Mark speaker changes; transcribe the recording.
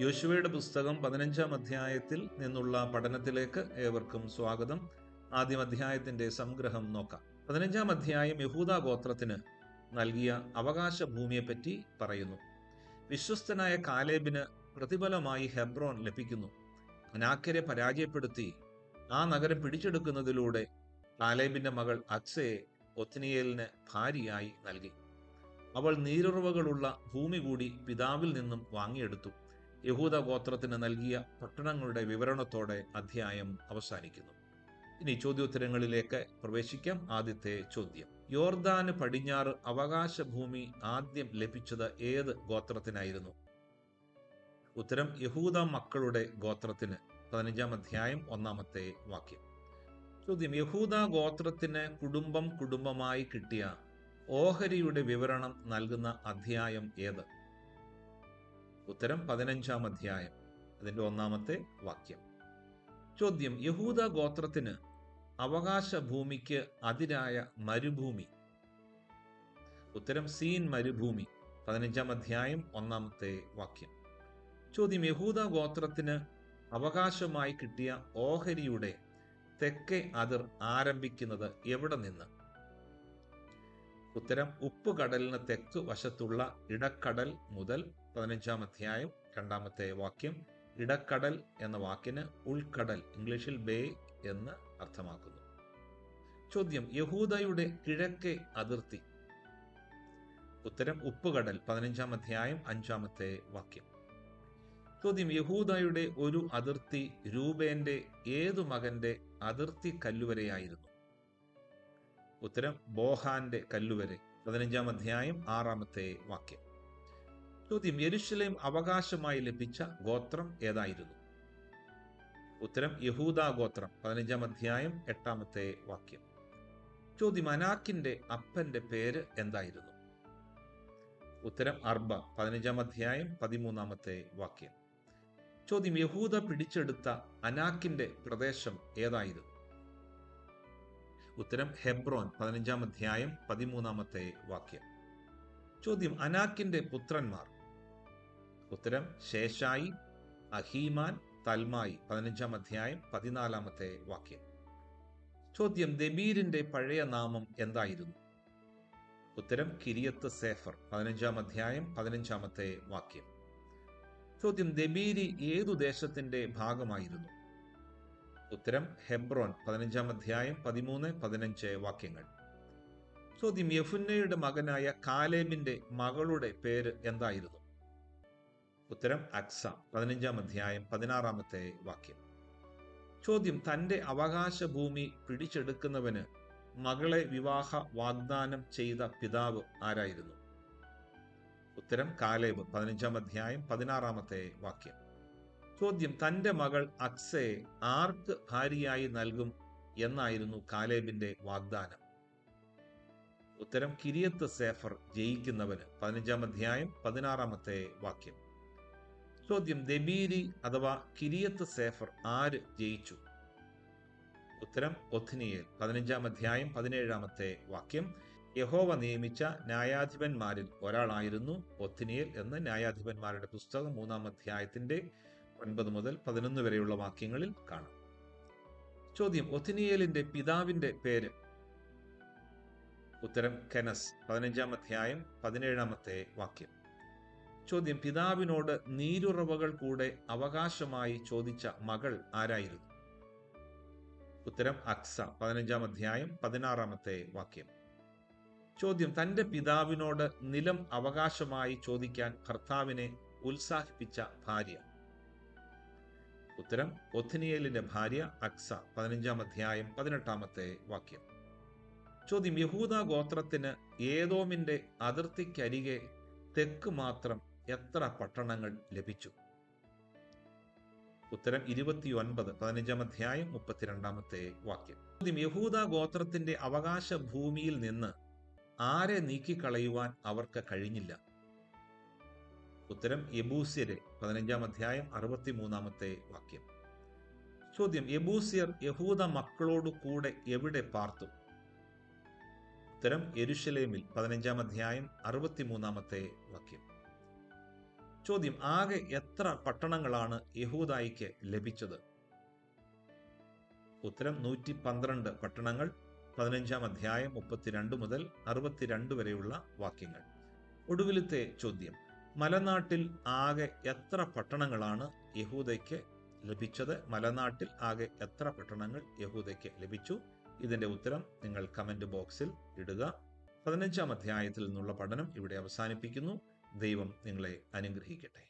Speaker 1: യോശുവയുടെ പുസ്തകം പതിനഞ്ചാം അധ്യായത്തിൽ നിന്നുള്ള പഠനത്തിലേക്ക് ഏവർക്കും സ്വാഗതം. ആദ്യം അധ്യായത്തിന്റെ സംഗ്രഹം നോക്കാം. പതിനഞ്ചാം അധ്യായം യഹൂദ ഗോത്രത്തിന് നൽകിയ അവകാശ ഭൂമിയെപ്പറ്റി പറയുന്നു. വിശ്വസ്തനായ കാലേബിന് പ്രതിഫലമായി ഹെബ്രോൻ ലഭിക്കുന്നു. അനാക്കരെ പരാജയപ്പെടുത്തി. ആ നഗരം പിടിച്ചെടുക്കുന്നതിലൂടെ കാലേബിന്റെ മകൾ അക്സയെ ഒത്നിയേലിന് ഭാര്യയായി നൽകി. അവൾ നീരുറവകളുള്ള ഭൂമി കൂടി പിതാവിൽ നിന്നും വാങ്ങിയെടുത്തു. യഹൂദ ഗോത്രത്തിന് നൽകിയ പട്ടണങ്ങളുടെ വിവരണത്തോടെ അധ്യായം അവസാനിക്കുന്നു. ഇനി ചോദ്യോത്തരങ്ങളിലേക്ക് പ്രവേശിക്കാം. ആദ്യത്തെ ചോദ്യം. യോർദാന് പടിഞ്ഞാറ് അവകാശ ഭൂമി ആദ്യം ലഭിച്ചത് ഏത് ഗോത്രത്തിനായിരുന്നു? ഉത്തരം യഹൂദ മക്കളുടെ ഗോത്രത്തിന്. പതിനഞ്ചാം അധ്യായം ഒന്നാമത്തെ വാക്യം. ചോദ്യം യഹൂദ ഗോത്രത്തിന് കുടുംബം കുടുംബമായി കിട്ടിയ ഓഹരിയുടെ വിവരണം നൽകുന്ന അധ്യായം ഏത്? ഉത്തരം പതിനഞ്ചാം അധ്യായം അതിന്റെ ഒന്നാമത്തെ വാക്യം. ചോദ്യം യഹൂദ ഗോത്രത്തിന് അവകാശ ഭൂമിക്ക് അതിരായ മരുഭൂമി? ഉത്തരം സീൻ മരുഭൂമി പതിനഞ്ചാം അധ്യായം ഒന്നാമത്തെ വാക്യം. ചോദ്യം യഹൂദ ഗോത്രത്തിന് അവകാശമായി കിട്ടിയ ഓഹരിയുടെ തെക്കേ അതിർ ആരംഭിക്കുന്നത് എവിടെ നിന്ന്? ഉത്തരം ഉപ്പുകടലിന് തെക്ക് വശത്തുള്ള ഇടക്കടൽ മുതൽ പതിനഞ്ചാം അധ്യായം രണ്ടാമത്തെ വാക്യം. ഇടക്കടൽ എന്ന വാക്കിന് ഉൾക്കടൽ ഇംഗ്ലീഷിൽ ബേ എന്ന് അർത്ഥമാക്കുന്നു. ചോദ്യം യഹൂദയുടെ കിഴക്കേ അതിർത്തി. ഉത്തരം ഉപ്പുകടൽ പതിനഞ്ചാം അധ്യായം അഞ്ചാമത്തെ വാക്യം. ചോദ്യം യഹൂദയുടെ ഒരു അതിർത്തി രൂപേന്റെ ഏതു മകന്റെ അതിർത്തി കല്ലുവരെയായിരുന്നു? ഉത്തരം ബോഹാന്റെ കല്ലുവരെ. പതിനഞ്ചാം അധ്യായം ആറാമത്തെ വാക്യം. ചോദ്യം യെരുഷലേം അവകാശമായി ലഭിച്ച ഗോത്രം ഏതായിരുന്നു? ഉത്തരം യഹൂദ ഗോത്രം. പതിനഞ്ചാം അധ്യായം എട്ടാമത്തെ വാക്യം. ചോദ്യം അനാക്കിന്റെ അപ്പന്റെ പേര് എന്തായിരുന്നു? ഉത്തരം അർബ. പതിനഞ്ചാം അധ്യായം പതിമൂന്നാമത്തെ വാക്യം. ചോദ്യം യഹൂദ പിടിച്ചെടുത്ത അനാക്കിന്റെ പ്രദേശം ഏതായിരുന്നു? ഉത്തരം ഹെബ്രോൻ പതിനഞ്ചാം അധ്യായം പതിമൂന്നാമത്തെ വാക്യം. ചോദ്യം അനാക്കിന്റെ പുത്രന്മാർ. ഉത്തരം ശേഷായി അഹീമാൻ തൽമായി പതിനഞ്ചാം അധ്യായം പതിനാലാമത്തെ വാക്യം. ചോദ്യം ദബീരിന്റെ പഴയ നാമം എന്തായിരുന്നു? ഉത്തരം കിരിയത്ത് സേഫർ പതിനഞ്ചാം അധ്യായം പതിനഞ്ചാമത്തെ വാക്യം. ചോദ്യം ദബീരി ഏതു ദേശത്തിന്റെ ഭാഗമായിരുന്നു? ഉത്തരം ഹെബ്രോൻ പതിനഞ്ചാം അധ്യായം പതിമൂന്ന് പതിനഞ്ച് വാക്യങ്ങൾ. ചോദ്യം യഫുന്നയുടെ മകനായ കാലേബിന്റെ മകളുടെ പേര് എന്തായിരുന്നു? ഉത്തരം അക്സ പതിനഞ്ചാം അധ്യായം പതിനാറാമത്തെ വാക്യം. ചോദ്യം തന്റെ അവകാശ ഭൂമി പിടിച്ചെടുക്കുന്നവന് മകളെ വിവാഹ വാഗ്ദാനം ചെയ്ത പിതാവ് ആരായിരുന്നു? ഉത്തരം കാലേബ് പതിനഞ്ചാം അധ്യായം പതിനാറാമത്തെ വാക്യം. ചോദ്യം തന്റെ മകൾ അക്സയെ ആർക്ക് ഭാര്യയായി നൽകും എന്നായിരുന്നു കാലേബിന്റെ വാഗ്ദാനം. ഉത്തരം കിരിയത്ത് സേഫർ ജയിക്കുന്നവന്. പതിനഞ്ചാം അധ്യായം പതിനാറാമത്തെ വാക്യം. ചോദ്യം ദബീരി അഥവാ കിരിയത്ത് സേഫർ ആര് ജയിച്ചു? ഉത്തരം ഒഥ്നിയേൽ പതിനഞ്ചാം അധ്യായം പതിനേഴാമത്തെ വാക്യം. യഹോവ നിയമിച്ച ന്യായാധിപന്മാരിൽ ഒരാളായിരുന്നു ഒത്തിനിയൽ എന്ന് ന്യായാധിപന്മാരുടെ പുസ്തകം മൂന്നാം അധ്യായത്തിന്റെ ഒൻപത് മുതൽ പതിനൊന്ന് വരെയുള്ള വാക്യങ്ങളിൽ കാണാം. ചോദ്യം ഒത്തിനിയേലിന്റെ പിതാവിന്റെ പേര്? ഉത്തരം കെനസ് പതിനഞ്ചാം അധ്യായം പതിനേഴാമത്തെ വാക്യം. ചോദ്യം പിതാവിനോട് നീരുറവകൾ കൂടെ അവകാശമായി ചോദിച്ച മകൾ ആരായിരുന്നു? ഉത്തരം അക്സ പതിനഞ്ചാം അധ്യായം പതിനാറാമത്തെ വാക്യം. ചോദ്യം തന്റെ പിതാവിനോട് നിലം അവകാശമായി ചോദിക്കാൻ ഭർത്താവിനെ ഉത്സാഹിപ്പിച്ച ഭാര്യ? ഉത്തരം ഒഥനിയേലിന്റെ ഭാര്യ അക്സ പതിനഞ്ചാം അധ്യായം പതിനെട്ടാമത്തെ വാക്യം. ചോദ്യം യഹൂദ ഗോത്രത്തിന് ഏതോമിന്റെ അതിർത്തിക്കരികെ തെക്ക് മാത്രം എത്ര പട്ടണങ്ങൾ ലഭിച്ചു? ഉത്തരം ഇരുപത്തിയൊൻപത് പതിനഞ്ചാം അധ്യായം മുപ്പത്തിരണ്ടാമത്തെ വാക്യം. ചോദ്യം യഹൂദ ഗോത്രത്തിന്റെ അവകാശ ഭൂമിയിൽ നിന്ന് ആരെ നീക്കിക്കളയുവാൻ അവർക്ക് കഴിഞ്ഞില്ല? ഉത്തരം യബൂസ്യരെ പതിനഞ്ചാം അധ്യായം അറുപത്തി മൂന്നാമത്തെ വാക്യം. ചോദ്യം യബൂസ്യർ യഹൂദ മക്കളോടു കൂടെ എവിടെ പാർത്തു? ഉത്തരം എരുഷലേമിൽ പതിനഞ്ചാം അധ്യായം അറുപത്തി മൂന്നാമത്തെ വാക്യം. ചോദ്യം ആകെ എത്ര പട്ടണങ്ങളാണ് യഹൂദായിക്ക് ലഭിച്ചത്? ഉത്തരം നൂറ്റി പന്ത്രണ്ട് പട്ടണങ്ങൾ പതിനഞ്ചാം അധ്യായം മുപ്പത്തിരണ്ട് മുതൽ അറുപത്തിരണ്ട് വരെയുള്ള വാക്യങ്ങൾ. ഒടുവിലത്തെ ചോദ്യം മലനാട്ടിൽ ആകെ എത്ര പട്ടണങ്ങളാണ് യഹൂദയ്ക്ക് ലഭിച്ചത്? മലനാട്ടിൽ ആകെ എത്ര പട്ടണങ്ങൾ യഹൂദയ്ക്ക് ലഭിച്ചു? ഇതിന്റെ ഉത്തരം നിങ്ങൾ കമന്റ് ബോക്സിൽ ഇടുക. പതിനഞ്ചാം അധ്യായത്തിൽ നിന്നുള്ള പഠനം ഇവിടെ അവസാനിപ്പിക്കുന്നു. ദൈവം നിങ്ങളെ അനുഗ്രഹിക്കട്ടെ.